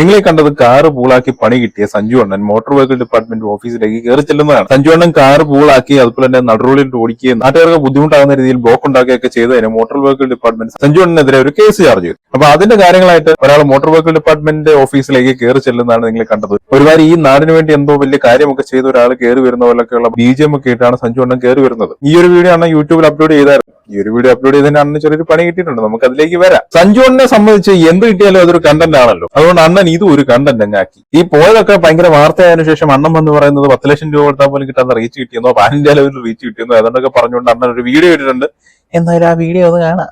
നിങ്ങളെ കണ്ടത് കാറ് പൂളാക്കി പണി കിട്ടിയ സഞ്ജു അണ്ണൻ മോട്ടോർ വെഹിക്കിൾ ഡിപ്പാർട്ട്മെന്റ് ഓഫീസിലേക്ക് കയറി ചെല്ലുന്നതാണ്. സഞ്ജു അണ്ണൻ കാറ് പൂളാക്കി അതുപോലെ തന്നെ നടുറോളിൽ ഓടിക്കുകയും നാട്ടുകാർക്ക് ബുദ്ധിമുട്ടാകുന്ന രീതിയിൽ ബ്ലോക്ക് ഉണ്ടാക്കുകയൊക്കെ ചെയ്തതിന് മോട്ടോർ വെഹിക്കിൾ ഡിപ്പാർട്ട്മെന്റ് സഞ്ജു അണ്ണനെതിരെ ഒരു കേസ് ചാർജ് ചെയ്തു. അപ്പൊ അതിന്റെ കാര്യങ്ങളായിട്ട് ഒരാൾ മോട്ടോർ വെഹിക്കിൾ ഡിപ്പാർട്ട്മെന്റ് ഓഫീസിലേക്ക് കയറി ചെല്ലുന്നതാണ് നിങ്ങളെ കണ്ടത്. ഒരുപാട് ഈ നാടിന് വേണ്ടി എന്തോ വലിയ കാര്യമൊക്കെ ചെയ്ത ഒരാൾ കയറി വരുന്ന പോലൊക്കെയുള്ള ബി ജി എം ഒക്കെ ഇട്ടാണ് സഞ്ജു അണ്ണൻ കയറി വരുന്നത്. ഈ ഒരു വീഡിയോ ആണ് യൂട്യൂബിൽ അപ്ലോഡ് ചെയ്തായിരുന്നു. ഈ ഒരു വീഡിയോ അപ്ലോഡ് ചെയ്തതിന് അണ്ണന് ചെറിയൊരു പണി കിട്ടിയിട്ടുണ്ട്. നമുക്ക് അതിലേക്ക് വരാം. സഞ്ജുവിനെ സംബന്ധിച്ച് എന്ത് കിട്ടിയാലും അതൊരു കണ്ടന്റ് ആണല്ലോ. അതുകൊണ്ട് അണ്ണൻ ഇതും ഒരു കണ്ടന്റ് അങ്ങാക്കി ഈ പോയതൊക്കെ ഭയങ്കര വാർത്തയായതിനു ശേഷം അണ്ണൻ എന്ന് പറയുന്നത് പത്ത് ലക്ഷം രൂപ കൊടുത്താൽ പോലും കിട്ടാൻ റീച്ച് കിട്ടിയെന്നോ പാൻ ഇന്ത്യ ലെവലിൽ റീച്ച് കിട്ടിയെന്നോ അതുകൊണ്ടൊക്കെ പറഞ്ഞുകൊണ്ട് അണ്ണൻ ഒരു വീഡിയോ ഇട്ടിട്ടുണ്ട്. എന്തായാലും ആ വീഡിയോ ഒന്ന് കാണാം.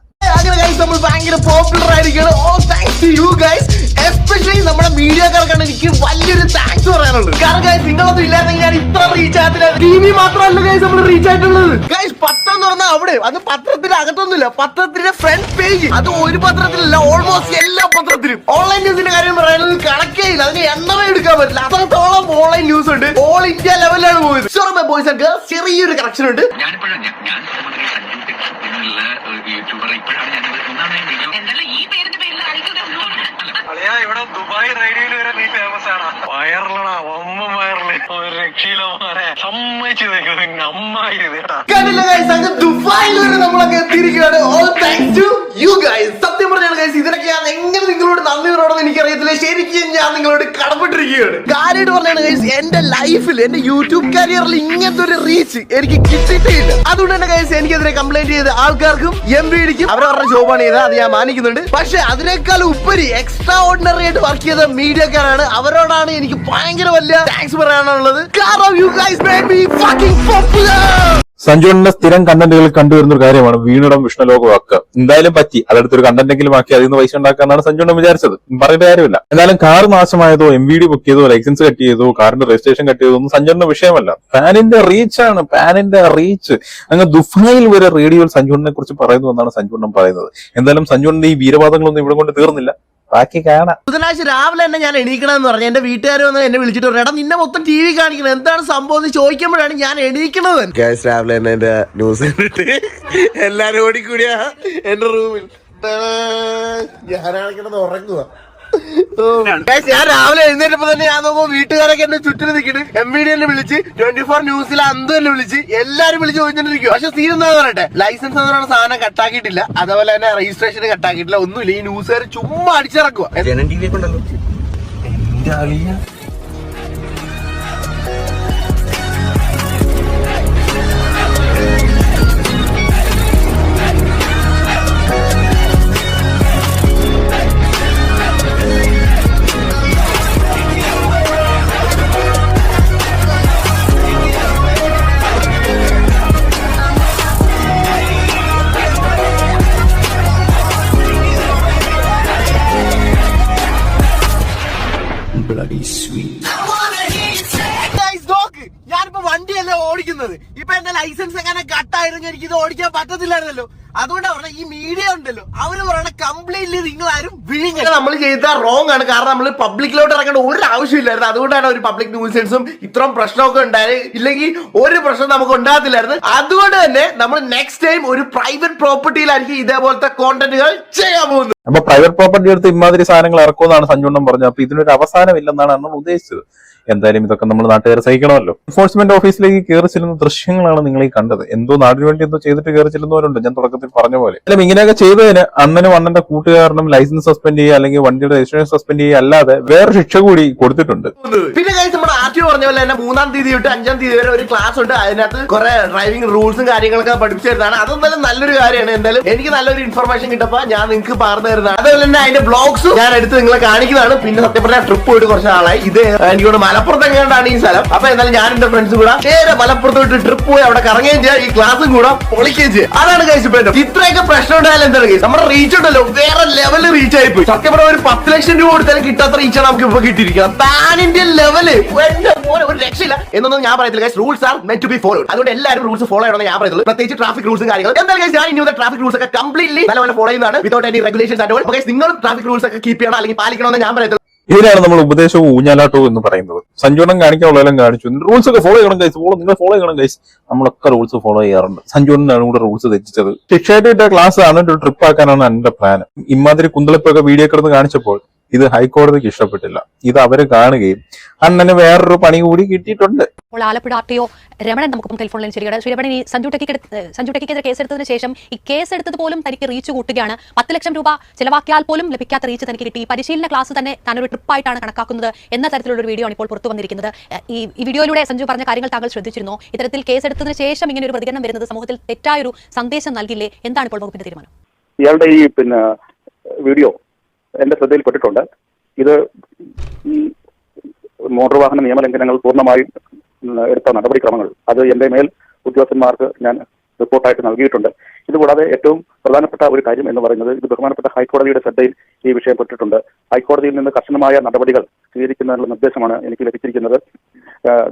നമ്മൾ ഭയങ്കര പോപ്പുലർ ആയിരിക്കണം oh thanks you guys especially നമ്മുടെ മീഡിയക്കാർക്കാണ് എനിക്ക് വലിയൊരു താങ്ക്സ് പറയാനുള്ളത് കാരണം ഗൈസ് നിങ്ങളൊന്നും ഇല്ലായിരുന്നെങ്കിൽ ഞാൻ ഇത്ര റീച്ച് ആകത്തില്ല. ടി വി മാത്രമല്ല ഗൈസ് നമ്മൾ റീച്ച് ആയിട്ടുള്ളത്. ഗൈസ് പത്രം എന്ന് പറഞ്ഞാൽ അവിടെ. അത് പത്രത്തിന്റെ അകത്തൊന്നുമില്ല. പത്രത്തിന്റെ ഫ്രണ്ട് പേജ് അത് ഒരു പത്രത്തിലല്ല ഓൾമോസ്റ്റ് എല്ലാ പത്രത്തിലും. ഓൺലൈൻ ന്യൂസിന്റെ കാര്യം പറയാനൊന്നും കണക്കേ ഇല്ല. അതിന് എണ്ണമേ എടുക്കാൻ പറ്റില്ല. അത്രത്തോളം ഓൺലൈൻ ന്യൂസ് ഉണ്ട്. ഓൾ ഇന്ത്യ ലെവലിലാണ് പോയത്. സോറി ബോയ്സ് ആൻഡ് ഗേൾസ് ചെറിയൊരു കറക്ഷൻ ഉണ്ട്. ഞാനിപ്പോഴും ഞാൻ യൂട്യൂബർ ഇപ്പോഴാണ് ഞാൻ വീഡിയോ എന്നാലും ഈ പേരിന്റെ പേരിൽ ആൾക്കാരുടെ അളിയാ ഇവിടെ ദുബായ് റേഡിയോയിൽ വരെ നീ ഫേമസ് ആണ് വയറിലടാ ഒമ്മ വയറിൽ ഒരു രക്ഷയിലോ മോനെ സമ്മതിച്ചു നിൽക്കുന്നു. അമ്മായി കേട്ടാ കണ്ടില്ല ഗൈസ് അങ്ങ് ദുബായിൽ വരെ നമ്മളൊക്കെ എത്തിയിരിക്കുകയാണ്. All thanks to you guys സത്യം പറഞ്ഞാൽ ഗൈസ് ഇതിനൊക്കെ ഞാൻ എങ്ങനെ ശരിക്കും ഞാൻ നിങ്ങളോട് കടപ്പെട്ടിരിക്കുകയാണ്. കാര്യമായിട്ട് പറഞ്ഞാണ് ഗൈസ് എന്റെ ലൈഫിൽ എന്റെ യൂട്യൂബ് കരിയറിൽ ഇങ്ങനത്തെ ഒരു റീച്ച് എനിക്ക് കിട്ടിയിട്ടില്ല. അതുകൊണ്ട് തന്നെ ഗൈസ് എനിക്കെതിരെ കംപ്ലൈന്റ് ചെയ്ത ആൾക്കാർക്കും എം ബി ഡിക്കും അവരവരുടെ ജോബാണ് ചെയ്തത് അത് ഞാൻ മാനിക്കുന്നുണ്ട്. പക്ഷെ അതിനേക്കാൾ ഉപരി എക്സ്ട്രാ ഓർഡിനറി ആയിട്ട് വർക്ക് ചെയ്ത മീഡിയക്കാരാണ് അവരോടാണ് എനിക്ക് ഭയങ്കര വലിയ താങ്ക്സ് പറയാനുള്ളത്. കാരണം you guys made me fucking popular സഞ്ജുവിന്റെ സ്ഥിരം കണ്ടന്റുകൾ കണ്ടുവരുന്ന ഒരു കാര്യമാണ് വീണിടം വിഷ്ണുലോകമാക്കുക എന്തായാലും പറ്റി. അതെടുത്തൊരു കണ്ടന്റെങ്കിലും ആക്കി അതിൽ നിന്ന് പൈസ ഉണ്ടാക്കാന്നാണ് സഞ്ജുണ്ണൻ വിചാരിച്ചത്. പറയേണ്ട കാര്യമില്ല. എന്നാലും കാർ നാശമായതോ എം വി ഡി ബുക്ക് ചെയ്തോ ലൈസൻസ് കട്ട് ചെയ്തോ കാറിന്റെ രജിസ്ട്രേഷൻ കട്ട് ചെയ്തോ ഒന്നും സഞ്ജുണ്ണന്റെ വിഷയമല്ല. പാനിന്റെ റീച്ച് ആണ്. പാനിന്റെ റീച്ച് അങ്ങ് ദുഫായിൽ വരെ റേഡിയോയിൽ സഞ്ജുണ്ണനെ കുറിച്ച് പറയുന്നു എന്നാണ് സഞ്ജുണ്ണൻ പറയുന്നത്. എന്തായാലും സഞ്ജുണ്ണന്റെ ഈ വീരവാദങ്ങളൊന്നും ഇവിടെ കൊണ്ട് തീർന്നില്ല. ബാക്കി കാണാം. ബുധനാഴ്ച രാവിലെ തന്നെ ഞാൻ എണീക്കണമെന്ന് പറഞ്ഞു. എന്റെ വീട്ടുകാർ വന്ന് എന്നെ വിളിച്ചിട്ട് പറഞ്ഞു എടാ നിന്നെ മൊത്തം ടി വി കാണിക്കണം. എന്താണ് സംഭവം? എന്ന് ചോദിക്കുമ്പോഴാണ് ഞാൻ എണീക്കണത്. ഗ്യാസ് രാവിലെ തന്നെ എന്റെ ന്യൂസ് കണ്ടിട്ട് എല്ലാരും ഓടിക്കൂടിയാ എന്റെ റൂമിൽ ഞാനാണ് കിടന്ന് ഉറങ്ങുക ഞാൻ രാവിലെ എഴുന്നേറ്റപ്പോ തന്നെ ഞാൻ നോക്കുമ്പോ വീട്ടുകാരൊക്കെ എന്നെ ചുറ്റിന് നിൽക്കുന്നു എം വി ഡി എന്നെ വിളിച്ച് ട്വന്റി ഫോർ ന്യൂസിൽ അന്ത് തന്നെ വിളിച്ച് എല്ലാരും വിളിച്ച് ചോദിച്ചിട്ടിരിക്കും പക്ഷെ സീൻ എന്താ പറയട്ടെ? ലൈസൻസ് എന്ന് പറയുന്ന സാധനം കട്ടാക്കിയിട്ടില്ല അതേപോലെ തന്നെ രജിസ്ട്രേഷൻ കട്ടാക്കിയിട്ടില്ല ഒന്നുമില്ല. ഈ ന്യൂസുകാർ ചുമ്മാ അടിച്ചിറക്കുക ഓടിക്കുന്നത്. എന്റെ ലൈസൻസ് എങ്ങനെ കട്ടായിരുന്നു എനിക്ക് ഇത് ഓടിക്കാൻ പറ്റത്തില്ലായിരുന്നല്ലോ. അതുകൊണ്ട് പറഞ്ഞ ഈ മീഡിയ ഉണ്ടല്ലോ അവർ പറയണ കംപ്ലീറ്റ്ലി നിങ്ങൾ ആരും വിഴിഞ്ഞ നമ്മൾ ചെയ്ത റോങ് ആണ്. കാരണം നമ്മൾ പബ്ലിക്കിലോട്ട് ഇറങ്ങേണ്ട ഒരു ആവശ്യമില്ലായിരുന്നു. അതുകൊണ്ടാണ് ഒരു പബ്ലിക് ന്യൂസൻസും ഇത്രയും പ്രശ്നമൊക്കെ ഉണ്ടായത്. ഇല്ലെങ്കിൽ ഒരു പ്രശ്നം നമുക്ക് ഉണ്ടാകത്തില്ലായിരുന്നു. അതുകൊണ്ട് തന്നെ നമ്മൾ നെക്സ്റ്റ് ടൈം ഒരു പ്രൈവറ്റ് പ്രോപ്പർട്ടിയിലായിരിക്കും ഇതേപോലത്തെ കോണ്ടന്റുകൾ ചെയ്യാൻ പോകുന്നത്. അപ്പൊ പ്രൈവറ്റ് പ്രോപ്പർട്ടി എടുത്ത് ഇമാതിരി സാധനങ്ങൾ ഇറക്കുമെന്നാണ് സഞ്ജുണ്ണം പറഞ്ഞത്. അപ്പൊ ഇതിനൊരു അവസാനമില്ലെന്നാണ് അണ്ണൻ ഉദ്ദേശിച്ചത്. എന്തായാലും ഇതൊക്കെ നമ്മൾ നാട്ടുകാരെ സഹിക്കണമല്ലോ. എൻഫോഴ്സ്മെന്റ് ഓഫീസിലേക്ക് കയറി ചെല്ലുന്ന ദൃശ്യങ്ങളാണ് നിങ്ങൾ ഈ കണ്ടത്? എന്തോ നാടിന് വേണ്ടി എന്തോ ചെയ്തിട്ട് കയറി ചെല്ലുന്നവരുണ്ട് ഞാൻ തുടക്കത്തിൽ പറഞ്ഞ പോലെ. അല്ലെങ്കിൽ ഇങ്ങനെയൊക്കെ ചെയ്തതിന് അണ്ണനും അണ്ണന്റെ കൂട്ടുകാരനും ലൈസൻസ് സസ്പെൻഡ് ചെയ്യുക അല്ലെങ്കിൽ വണ്ടിയുടെ രജിസ്ട്രേഷൻ സസ്പെൻഡ് ചെയ്യുക അല്ലാതെ വേറെ ശിക്ഷ കൂടി കൊടുത്തിട്ടുണ്ട്. പിന്നെ നമ്മുടെ ആർ പറഞ്ഞ പോലെ തന്നെ മൂന്നാം തീയതി തൊട്ട് അഞ്ചാം തീയതി വരെ ഒരു ക്ലാസ് ഉണ്ട്. അതിനകത്ത് കുറെ ഡ്രൈവിംഗ് റൂൾസും കാര്യങ്ങളൊക്കെ പഠിപ്പിച്ചു തരുന്നതാണ് അതെന്തായാലും നല്ലൊരു കാര്യമാണ്. എന്തായാലും എനിക്ക് നല്ലൊരു ഇൻഫർമേഷൻ കിട്ടപ്പോ ഞാൻ നിങ്ങൾക്ക് പറഞ്ഞു തരുന്നതാണ്. അതുപോലെ തന്നെ അതിന്റെ ബ്ലോഗ്സ് ഞാൻ എടുത്ത് നിങ്ങളെ കാണിക്കുന്നതാണ്. പിന്നെ സത്യം പറഞ്ഞാൽ ട്രിപ്പ് പോയിട്ട് കുറച്ച് നാളായി. ഇത് എനിക്കോട് മലപ്പുറത്ത് എങ്ങാണ്ടാണ് ഈ സ്ഥലം. അപ്പൊ എന്തായാലും ഞാൻ എന്റെ ഫ്രണ്ട്സ് കൂടെ നേരെ മലപ്പുറത്തോട്ട് ട്രിപ്പ് പോയി അവിടെ കറങ്ങുകയും ചെയ്യാം ഈ ക്ലാസ്സും കൂടെ പൊളിക്കുകയും ചെയ്യാം. അതാണ് കഴിച്ചു ഇപ്പൊ ഇത്രയൊക്കെ പ്രശ്നം ഉണ്ടായാലും എന്താണ് കേസ് നമ്മുടെ റീച്ച് ഉണ്ടല്ലോ വേറെ ലെവലിൽ റീച്ച് ആയി പോയി. സത്യം പറഞ്ഞ ഒരു പത്ത് ലക്ഷം രൂപ കൊടുത്താലും കിട്ടാത്ത റീച്ചാണ് നമുക്ക് ഇപ്പൊ കിട്ടിയിരിക്കുന്നത്. പാൻ ഇന്ത്യൻ ലെവൽ ഒരു രക്ഷയില്ല. എന്നൊന്നും ഞാൻ പറയത്തില്ല guys rules are meant to be follow അതുകൊണ്ട് എല്ലാവരും റൂൾസ് ഫോളോ ചെയ്യണമെന്ന് ഞാൻ പറയുന്നത്. പ്രത്യേകിച്ച് ട്രാഫിക് റൂൾസും കാര്യങ്ങളും. എന്തായാലും guys, ഞാൻ ഇനി ട്രാഫിക് റൂൾസ് ഒക്കെ കംപ്ലീറ്റ്ലി നല്ല പോലെ ഫോളോ ചെയ്യുന്നതാണ് without any regulations and all നിങ്ങൾ ട്രാഫിക് റൂൾസ് ഒക്കെ കീപ്പ് ചെയ്യണം അല്ലെങ്കിൽ പാലിക്കണമെന്ന് ഞാൻ പറയത്തുള്ളൂ ഇതിനാണ് നമ്മൾ ഉപദേശവും ഊഞ്ഞാലാട്ടവും എന്ന് പറയുന്നത്. സഞ്ജുവണ്ണം കാണിക്കാനുള്ളതെല്ലാം കാണിച്ചു. റൂൾസ് ഒക്കെ ഫോളോ ചെയ്യണം ഗൈസ് ഫോളോ നിങ്ങൾ ഫോളോ ചെയ്യണം ഗൈസ് നമ്മളൊക്കെ റൂൾസ് ഫോളോ ചെയ്യാറുണ്ട്. സഞ്ജുവണ്ണനാണ് കൂടെ റൂൾസ് തെറ്റിച്ചത്. ശിക്ഷയായിട്ട് ഇട്ട ക്ലാസ് ആണ്. ഒരു ട്രിപ്പ് ആക്കാനാണ് എന്റെ പ്ലാൻ ഇമാതിരി കുന്തളിപ്പൊക്കെ വീഡിയോ കിടന്ന് കാണിച്ചപ്പോൾ ഇത് ഹൈക്കോടതിക്ക് ഇഷ്ടപ്പെട്ടില്ല. ഇത് അവർ കാണുകയും അണ്ണന് വേറൊരു പണി കൂടി കിട്ടിയിട്ടുണ്ട്. അപ്പോൾ Alappuzha R T O Ramanan നമുക്കിപ്പം ടെലിഫോൺ ലൈൻ ശരിയാണ് ശ്രീ രമണൻ ഈ സഞ്ജു ടെക്കി സഞ്ജു ടെക്കിക്കെതിരെ കേസെടുത്തതിന് ശേഷം ഈ കേസെടുത്തത് പോലും തനിക്ക് റീച്ച് കൂട്ടുകയാണ്. പത്ത് ലക്ഷം രൂപ ചിലവാക്കിയാൽ പോലും ലഭിക്കാത്ത റീച്ച് തനിക്ക് കിട്ടി. ഈ പരിശീലന ക്ലാസ് തന്നെ താനൊരു ട്രിപ്പായിട്ടാണ് കണക്കാക്കുന്നത് എന്ന തരത്തിലുള്ള ഒരു വീഡിയോ ആണ് ഇപ്പോൾ പുറത്തു വന്നിരിക്കുന്നത്. ഈ ഈ വീഡിയോയിലൂടെ സഞ്ജു പറഞ്ഞ കാര്യങ്ങൾ താങ്കൾ ശ്രദ്ധിച്ചിരുന്നു? ഇത്തരത്തിൽ കേസെടുത്തതിന് ശേഷം ഇങ്ങനെ ഒരു പ്രതികരണം വരുന്നത് സമൂഹത്തിൽ തെറ്റായൊരു സന്ദേശം നൽകില്ലേ? എന്താണ് ഇപ്പോൾ വകുപ്പിന്റെ തീരുമാനം? ഇയാളുടെ ഈ പിന്നെ വീഡിയോ എന്റെ ശ്രദ്ധയിൽപ്പെട്ടിട്ടുണ്ട് ഇത് ഈ മോട്ടോർ വാഹന നിയമലംഘനങ്ങൾ പൂർണമായും എടുത്ത നടപടിക്രമങ്ങൾ. അത് എന്റെ മേൽ ഉദ്യോഗസ്ഥന്മാർക്ക് ഞാൻ റിപ്പോർട്ടായിട്ട് നൽകിയിട്ടുണ്ട്. ഇതുകൂടാതെ ഏറ്റവും പ്രധാനപ്പെട്ട ഒരു കാര്യം എന്ന് പറയുന്നത് ഇത് ബഹുമാനപ്പെട്ട ഹൈക്കോടതിയുടെ ശ്രദ്ധയിൽ ഈ വിഷയം പെട്ടിട്ടുണ്ട്. ഹൈക്കോടതിയിൽ നിന്ന് കർശനമായ നടപടികൾ സ്വീകരിക്കുന്നതിനുള്ള നിർദ്ദേശമാണ് എനിക്ക് ലഭിച്ചിരിക്കുന്നത്.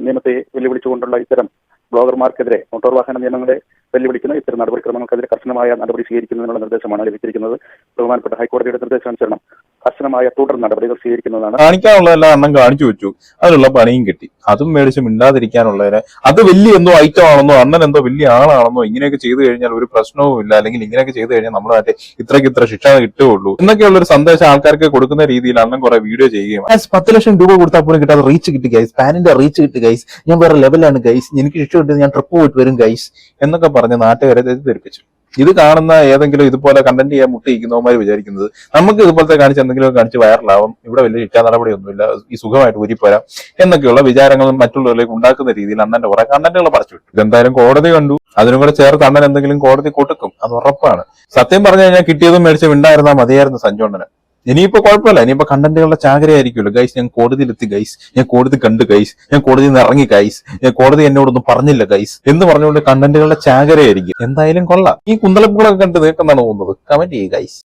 നിയമത്തെ വെല്ലുവിളിച്ചുകൊണ്ടുള്ള ഇത്തരം ബ്ലോഗർമാർക്കെതിരെ മോട്ടോർ വാഹന നിയമങ്ങളെ വെല്ലുവിളിക്കുന്ന. ഇത്തരം നടപടിക്രമങ്ങൾക്കെതിരെ കർശനമായ നടപടി സ്വീകരിക്കുന്നതിനുള്ള നിർദ്ദേശമാണ് ലഭിച്ചിരിക്കുന്നത്. ബഹുമാനപ്പെട്ട ഹൈക്കോടതിയുടെ നിർദ്ദേശാനുസരണം കർശനമായ തുടർ നടപടികൾ സ്വീകരിക്കുന്നതാണ് കാണിക്കാനുള്ള എല്ലാ എണ്ണം കാണിച്ചു വെച്ചു. അതിനുള്ള പണിയും കിട്ടി. അതും മേടിച്ച് മിണ്ടാതിരിക്കാനുള്ളതിന് അത് വലിയ എന്തോ ഐറ്റം ആണെന്നോ അണ്ണൻ എന്തോ വലിയ ആളാണെന്നോ ഇങ്ങനെയൊക്കെ ചെയ്തു കഴിഞ്ഞാൽ ഒരു പ്രശ്നവും ഇല്ല അല്ലെങ്കിൽ ഇങ്ങനെയൊക്കെ ചെയ്തു കഴിഞ്ഞാൽ നമ്മൾ മറ്റേ ഇത്രയ്ക്ക് ഇത്ര ശിക്ഷ കിട്ടുകയുള്ളൂ. എന്നൊക്കെയുള്ള ഒരു സന്ദേശം ആൾക്കാർക്ക് കൊടുക്കുന്ന രീതിയിൽ അണ്ണൻ കുറെ വീഡിയോ ചെയ്യുകയും "ഗൈസ്, പത്ത് ലക്ഷം രൂപ കൊടുത്താൽ പോലും കിട്ടാതെ റീച്ച് കിട്ടി ഗൈസ് പാനിന്റെ റീച്ച് കിട്ടി ഗൈസ് ഞാൻ വേറെ ലെവലാണ് ഗൈസ് എനിക്ക് ശിക്ഷ കിട്ടിയത് ഞാൻ ട്രിപ്പ് പോയിട്ട് വരും ഗൈസ് എന്നൊക്കെ പറഞ്ഞ് നാട്ടുകാരെ തെറ്റിദ്ധരിപ്പിച്ചു. ഇത് കാണുന്ന ഏതെങ്കിലും ഇതുപോലെ കണ്ടന്റ് ചെയ്യാൻ മുട്ടിയിരിക്കുന്നവന്മാർ വിചാരിക്കുന്നത് നമുക്ക് ഇതുപോലത്തെ കാണിച്ച് എന്തെങ്കിലും കാണിച്ച് വൈറലാവും ഇവിടെ വലിയ ശിക്ഷാ നടപടിയൊന്നുമില്ല. ഈ സുഖമായിട്ട് ഊരിപ്പോരാം. എന്നൊക്കെയുള്ള വിചാരങ്ങൾ മറ്റുള്ളവരിലേക്ക് ഉണ്ടാക്കുന്ന രീതിയിൽ അണ്ണന്റെ കുറെ കണ്ടന്റുകൾ പറിച്ചു വിട്ടു. ഇതെന്തായാലും കോടതി കണ്ടു. അതിനും കൂടെ ചേർത്ത് അണ്ണൻ എന്തെങ്കിലും കോടതി കൊടുക്കും. അത് ഉറപ്പാണ്. സത്യം പറഞ്ഞു കഴിഞ്ഞാൽ കിട്ടിയതും മേടിച്ച് മിണ്ടായിരുന്നാൽ മതിയായിരുന്നു സഞ്ജോണ്ണന് ഇനിയിപ്പോ കുഴപ്പമില്ല. ഇനിയിപ്പോ കണ്ടന്റുകളുടെ ചാകരയായിരിക്കുമല്ലോ. ഗൈസ് ഞാൻ കോടതിയിലെത്തി ഗൈസ് ഞാൻ കോടതി കണ്ട് ഗൈസ് ഞാൻ കോടതിയിൽ നിന്ന് ഇറങ്ങി ഗൈസ് ഞാൻ കോടതി എന്നോടൊന്നും പറഞ്ഞില്ല ഗൈസ് എന്ന് പറഞ്ഞുകൊണ്ട് കണ്ടന്റുകളുടെ ചാകരയായിരിക്കും. എന്തായാലും കൊള്ളാം. ഈ കുന്തളപ്പുകളൊക്കെ കണ്ട് നിൽക്കുന്നതാണ് തോന്നുന്നത്? കമന്റ് ചെയ്യുക ഗൈസ്